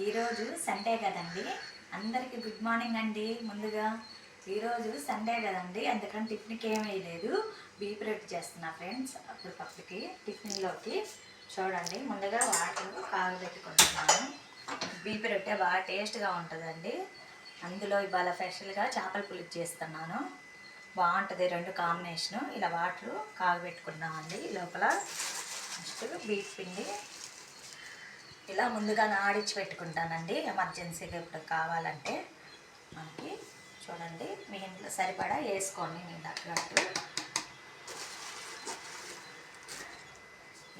ఈరోజు సండే కదండి. అందరికీ గుడ్ మార్నింగ్ అండి. ముందుగా ఈరోజు సండే కదండి. అందుకని టిఫిన్కి ఏం వేయలేదు. బీప్ రొట్టి చేస్తున్నా ఫ్రెండ్స్ అప్పుడు పక్కకి టిఫిన్లోకి చూడండి ముందుగా వాటర్ కాగబెట్టుకుంటున్నాను బీప్ రొట్టె బాగా టేస్ట్గా ఉంటుందండి. అందులో ఇవాళ స్పెషల్గా చేపల పులుపు చేస్తున్నాను. బాగుంటుంది రెండు కాంబినేషను ఇలా వాటర్ కాగబెట్టుకున్నామండి లోపల నెక్స్ట్ బీట్ పిండి ఇలా ముందుగా ఆడిచ్చి పెట్టుకుంటానండి. ఎమర్జెన్సీగా ఇప్పుడు కావాలంటే మనకి చూడండి మీ ఇంట్లో సరిపడా వేసుకోండి మీ తగ్గట్టు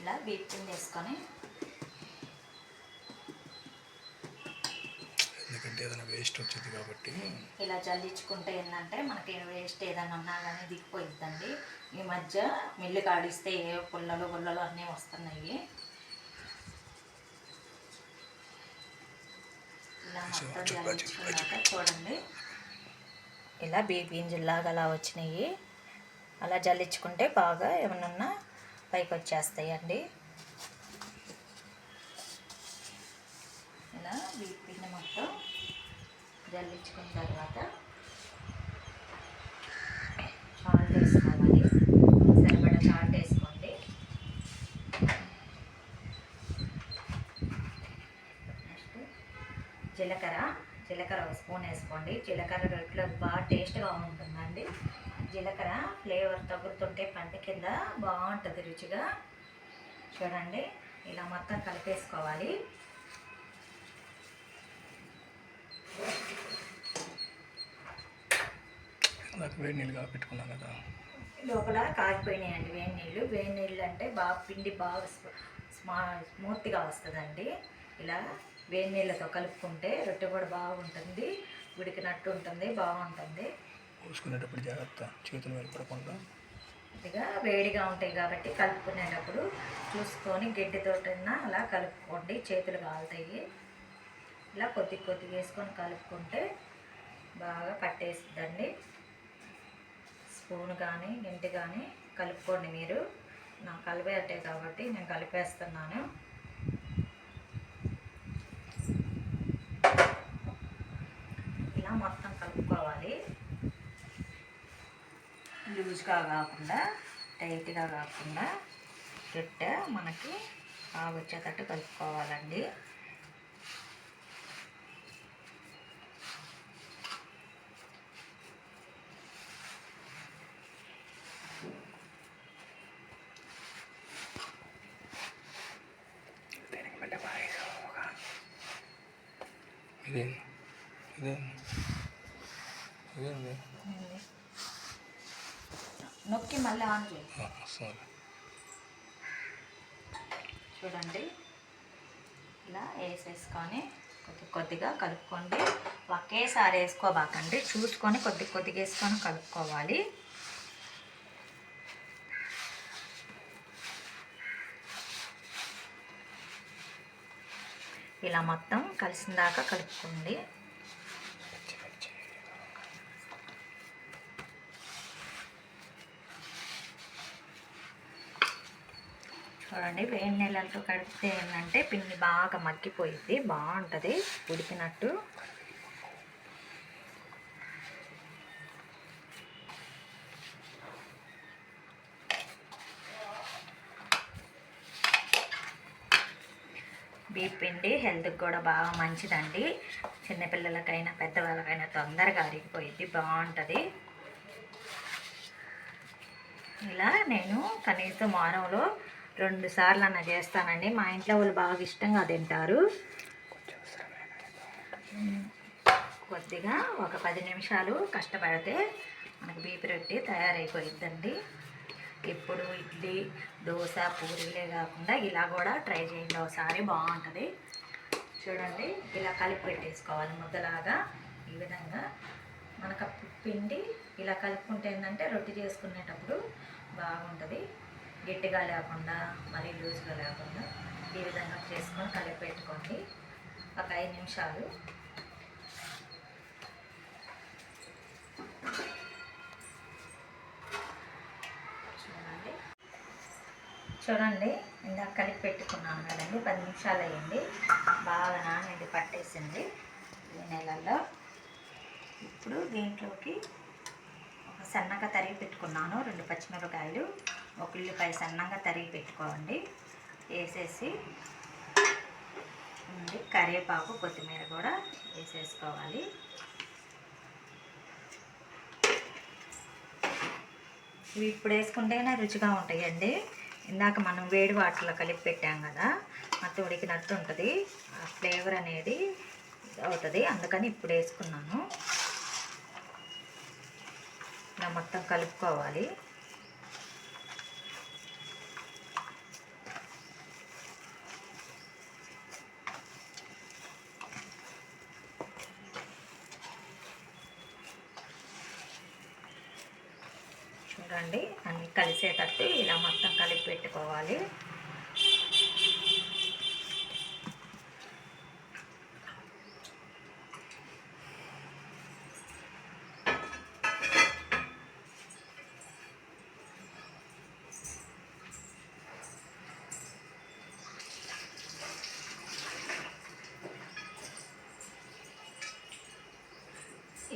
ఇలా బీట్ పిండి వేసుకొని. ఎందుకంటే ఏదైనా వేస్ట్ వచ్చింది కాబట్టి. ఇలా జల్లించుకుంటే ఏంటంటే మనకి వేస్ట్ ఏదైనా ఉన్నా కానీ దిగిపోయిద్దండి. ఈ మధ్య మిల్లు కాడిస్తే ఏ పుల్లలు పుల్లలు అన్నీ వస్తున్నాయి ఇలా మొత్తం జల్లించుకున్నాక చూడండి. ఇలా బీపింజిల్లాగా అలా వచ్చినాయి. అలా జల్లించుకుంటే బాగా ఏమన్నా పైకి వచ్చేస్తాయండి. ఇలా బీపిండి మొత్తం జల్లించుకున్న తర్వాత సాల్ట్ వేసుకోవాలి సరిపడా సాల్ట్ వేసుకోండి నెక్స్ట్ జీలకర్ర జీలకర్ర ఒక స్పూన్ వేసుకోండి. జీలకర్ర రొట్టెలో బాగా టేస్ట్గా ఉంటుందండి. జీలకర్ర ఫ్లేవర్ తగులుతుంటే పంట కింద బాగుంటుంది రుచిగా. చూడండి ఇలా మొత్తం కలిపేసుకోవాలి. వేడి నీళ్ళుగా పెట్టుకున్నాను కదా. లోపల కాగిపోయినాయండి వేడి నీళ్ళు. వేడి నీళ్ళు అంటే బాగా పిండి బాగా స్మ- స్మా స్మూత్గా వస్తుందండి. ఇలా వేడి నీళ్ళతో కలుపుకుంటే రొట్టె కూడా బాగుంటుంది. ఉడికినట్టు ఉంటుంది బాగుంటుంది. కోసుకునేటప్పుడు జాగ్రత్త. చేతులు పడకుండా. కొద్దిగా వేడిగా ఉంటాయి కాబట్టి కలుపుకునేటప్పుడు చూసుకొని గడ్డితోటైనా అలా కలుపుకోండి. చేతులు కాలుతాయి. ఇలా కొద్ది కొద్దిగా వేసుకొని కలుపుకుంటే బాగా పట్టేస్తుందండి. స్పూన్ కానీ గంటి కానీ కలుపుకోండి మీరు. నా కలిపేటే కాబట్టి నేను కలిపేస్తున్నాను ఇలా మొత్తం కలుపుకోవాలి లూజ్గా కాకుండా టైట్గా కాకుండా రొట్టె మనకి బాగా వచ్చేటట్టు కలుపుకోవాలండి దీనికి మళ్ళీ బాగా ఇదే ఇదే ఇదేంది నొక్కి మళ్ళీ ఆన్ చేయి. సారీ. చూడండి. ఇలా వేసేసుకొని కొద్ది కొద్దిగా కలుపుకోండి. ఒకేసారి వేసుకోబాకండి. చూసుకొని కొద్ది కొద్దిగా వేసుకొని కలుపుకోవాలి. ఇలా మొత్తం కలిసిన దాకా కలుపుకోండి. చూడండి వేడి నీళ్ళతో కడిపితే ఏంటంటే పిండి బాగా మగ్గిపోయింది బాగుంటుంది ఉడికినట్టు. బీప్ పిండి హెల్త్కి కూడా బాగా మంచిదండి. చిన్నపిల్లలకైనా పెద్దవాళ్ళకైనా తొందరగా అరిగిపోయింది బాగుంటుంది. ఇలా నేను కనీసం వారంలో రెండు సార్లు అన్న చేస్తానండి. మా ఇంట్లో వాళ్ళు బాగా ఇష్టంగా తింటారు. కొద్దిగా ఒక పది నిమిషాలు కష్టపడితే మనకు బీపీ రొట్టి తయారైపోయిద్దండి. ఇప్పుడు ఇడ్లీ దోశ పూరీలే కాకుండా ఇలా కూడా ట్రై చేయండి. ఒకసారి బాగుంటుంది. చూడండి ఇలా కలిపి పెట్టేసుకోవాలి ముద్దలాగా. ఈ విధంగా మనకు పిండి ఇలా కలుపుకుంటే ఏంటంటే రొట్టె చేసుకునేటప్పుడు బాగుంటుంది. గట్టిగా లేకుండా మరీ లూజ్గా లేకుండా ఈ విధంగా చేసుకొని కలిపెట్టుకోండి ఒక ఐదు నిమిషాలు. చూడండి. చూడండి ఇందాక కలిపి పెట్టుకున్నాను కదండి పది నిమిషాలు అయ్యింది. బాగా నానండి పట్టేసింది ఈ నెలల్లో. ఇప్పుడు దీంట్లోకి ఒక సన్నగా తరిగి పెట్టుకున్నాను రెండు పచ్చిమిరపకాయలు. ఒక ఉల్లిపాయ సన్నంగా తరిగి పెట్టుకోండి. వేసేసి ఉంది కరివేపాకు కొత్తిమీర కూడా వేసేసుకోవాలి. ఇవి ఇప్పుడు వేసుకుంటేనే రుచిగా ఉంటాయండి. ఇందాక మనం వేడి వాటర్లో కలిపి పెట్టాం కదా మొత్తం ఉడికినట్టు ఉంటుంది. ఆ ఫ్లేవర్ అనేది అవుతుంది. అందుకని ఇప్పుడు వేసుకున్నాను. ఇలా మొత్తం కలుపుకోవాలి. రండి అన్ని కలిసేటట్టు ఇలా మొత్తం కలిపి పెట్టుకోవాలి.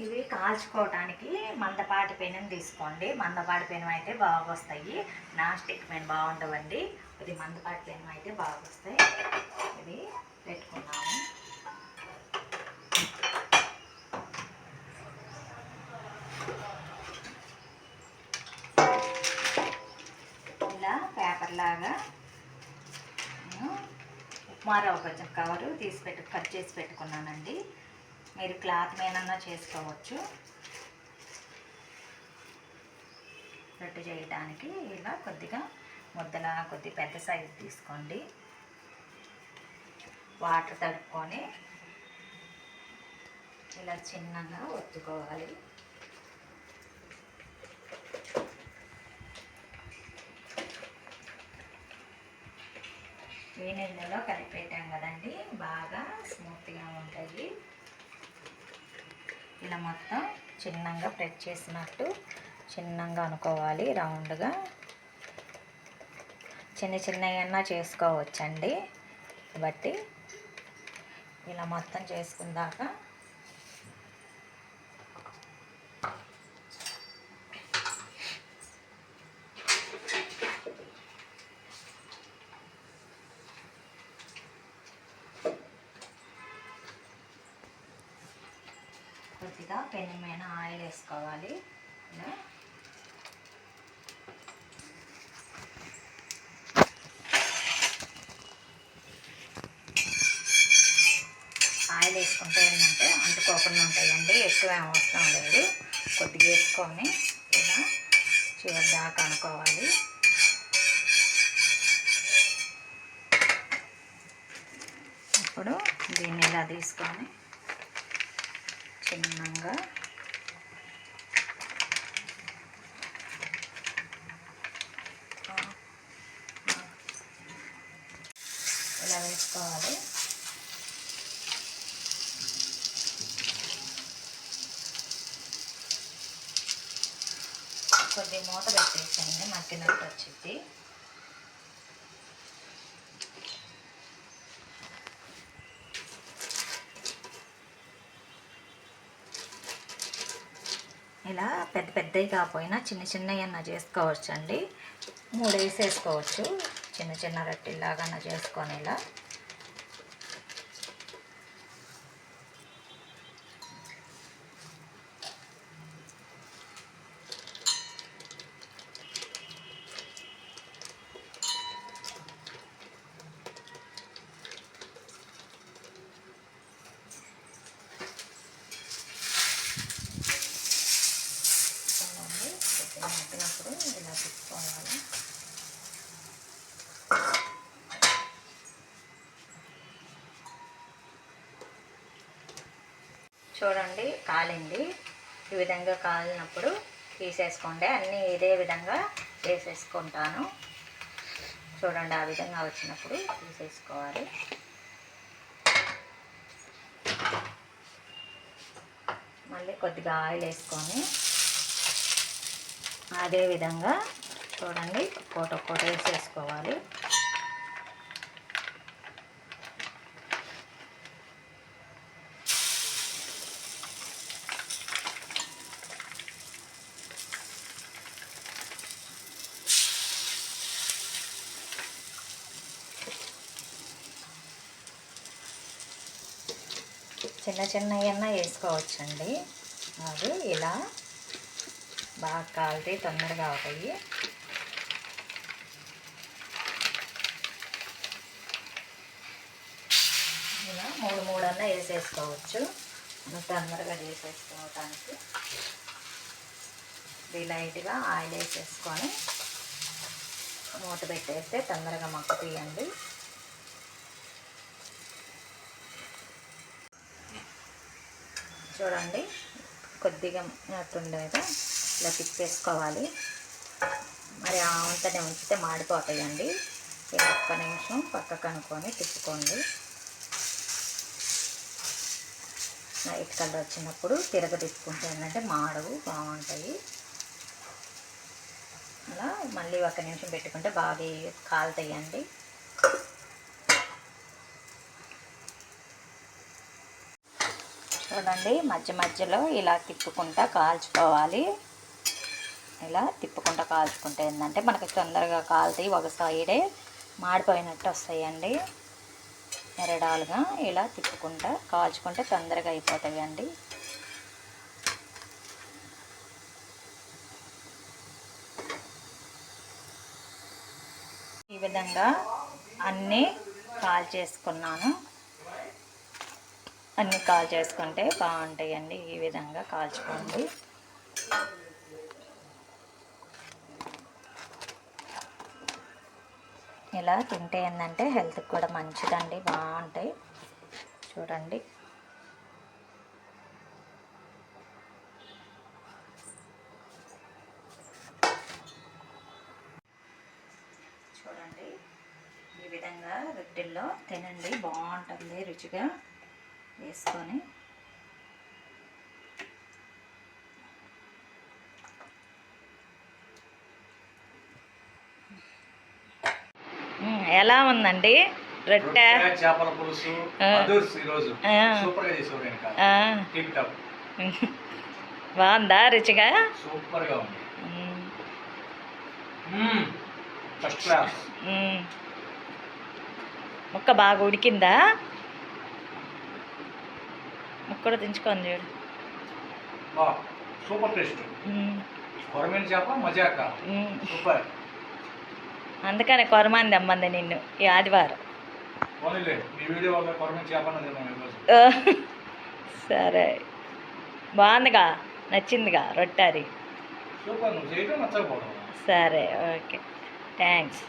ఇవి కాల్చుకోవడానికి మందపాటి పెనం తీసుకోండి. మందపాటి పెనం అయితే బాగా వస్తాయి నాన్ స్టిక్ పెన్ బాగుండవండి. ఇది మందపాటి పెనం అయితే బాగా వస్తాయి ఇది పెట్టుకున్నాము. ఇలా పేపర్ లాగా ఉప్మా రవ్వ కొంచెం కవరు తీసి పెట్టు కట్ చేసి పెట్టుకున్నానండి. మీరు క్లాత్ మీదన్నా చేసుకోవచ్చు. రొట్టె చేయడానికి ఇలా కొద్దిగా ముద్దలా కొద్ది పెద్ద సైజు తీసుకోండి. వాటర్ తడుపుకొని ఇలా చిన్నగా ఒత్తుకోవాలి. ఈ నెలలో కలిపెట్టాం కదండి బాగా స్మూత్గా ఉంటాయి. ఇలా మొత్తం చిన్నగా ప్రెస్ చేసినట్టు చిన్నంగా అనుకోవాలి రౌండ్గా. చిన్న చిన్నవన్నా చేసుకోవచ్చండి. బట్టి ఇలా మొత్తం చేసుకుందాక కొద్దిగా పెనం మీద ఆయిల్ వేసుకోవాలి. ఇలా. ఆయిల్ వేసుకుంటే ఏంటంటే అంటుకోకుండా ఉంటాయండి ఎక్కువ ఏం అవసరం లేదు. కొద్దిగా వేసుకొని ఇలా చివరి దాకా అనుకోవాలి. ఇప్పుడు దీన్ని ఇలా తీసుకొని చిన్నగా. ఇలా వేసుకోవాలి. కొద్ది మూత పెట్టేసండి మగ్గినట్టు వచ్చింది ఇలా పెద్ద పెద్దవి కాకపోయినా చిన్న చిన్నవి అన్న చేసుకోవచ్చు అండి మూడు వేసేసుకోవచ్చు. చిన్న చిన్న రొట్టెలాగా చేసుకొని ఇలా చూడండి కొద్దిగా మగ్గినప్పుడు ఇలా తిప్పుకోవాలి చూడండి కాలింది. ఈ విధంగా కాలినప్పుడు తీసేసుకోండి. అన్నీ ఇదే విధంగా వేసేసుకుంటాను. చూడండి ఆ విధంగా వచ్చినప్పుడు తీసేసుకోవాలి. మళ్ళీ కొద్దిగా ఆయిల్ వేసుకొని అదే విధంగా చూడండి ఒక్కోటి ఒక్కోటి వేసేసుకోవాలి. చిన్న చిన్న అయినా వేసుకోవచ్చండి. అది ఇలా బాగా కాలితే తొందరగా అవుతాయి. ఇలా మూడు మూడు అన్న వేసేసుకోవచ్చు. తొందరగా చేసేసుకోవటానికి. లైట్గా ఆయిల్ వేసేసుకొని మూత పెట్టేస్తే తొందరగా మక్క చూడండి. కొద్దిగా నట్టుండేది ఇలా తిప్పేసుకోవాలి. మరి ఆ ఉంచితే మాడిపోతాయండి. ఒక్క నిమిషం పక్కకు అనుకొని తిప్పుకోండి. లైట్ కలర్ వచ్చినప్పుడు తిరగ తిప్పుకుంటే ఏంటంటే మాడవు బాగుంటాయి. అలా మళ్ళీ ఒక నిమిషం పెట్టుకుంటే బాగా కాలుతాయండి. చూడండి మధ్య మధ్యలో ఇలా తిప్పుకుంటా కాల్చుకోవాలి. ఇలా తిప్పుకుంటా కాల్చుకుంటే ఏంటంటే మనకి తొందరగా కాలుతాయి ఒక సైడే మాడిపోయినట్టు వస్తాయండి. ఎరడాలుగా ఇలా తిప్పుకుంటా కాల్చుకుంటే తొందరగా అయిపోతాయండి. ఈ విధంగా అన్నీ కాల్ చేసుకున్నాను అన్నీ కాల్ చేసుకుంటే బాగుంటాయండి. ఈ విధంగా కాల్చుకోండి. ఇలా తింటే ఏంటంటే హెల్త్కి కూడా మంచిదండి. బాగుంటాయి. చూడండి. చూడండి. ఈ విధంగా రొట్టెల్లో తినండి. బాగుంటుంది రుచిగా. వేసుకొని ఎలా ఉందండి? రొట్టె? చేపల పులుసు ఈరోజు. చేసావు బాగుందా రుచిగా? సూపర్గా ఉంది ఫస్ట్ క్లాస్. ముక్క బాగా ఉడికిందా? కూడా దించుకొని చూడు సూపర్ టేస్ట్. కొరమీన చేప మజాక. సూపర్. అందుకనే కొరమంది అమ్మంది నిన్ను ఈ ఆదివారం. కొరమీన సరే. బాగుందిగా? నచ్చిందిగా? రొట్టె అది సూపర్ నువ్వు చేయటం నచ్చకపోవడం. సరే ఓకే. థ్యాంక్స్.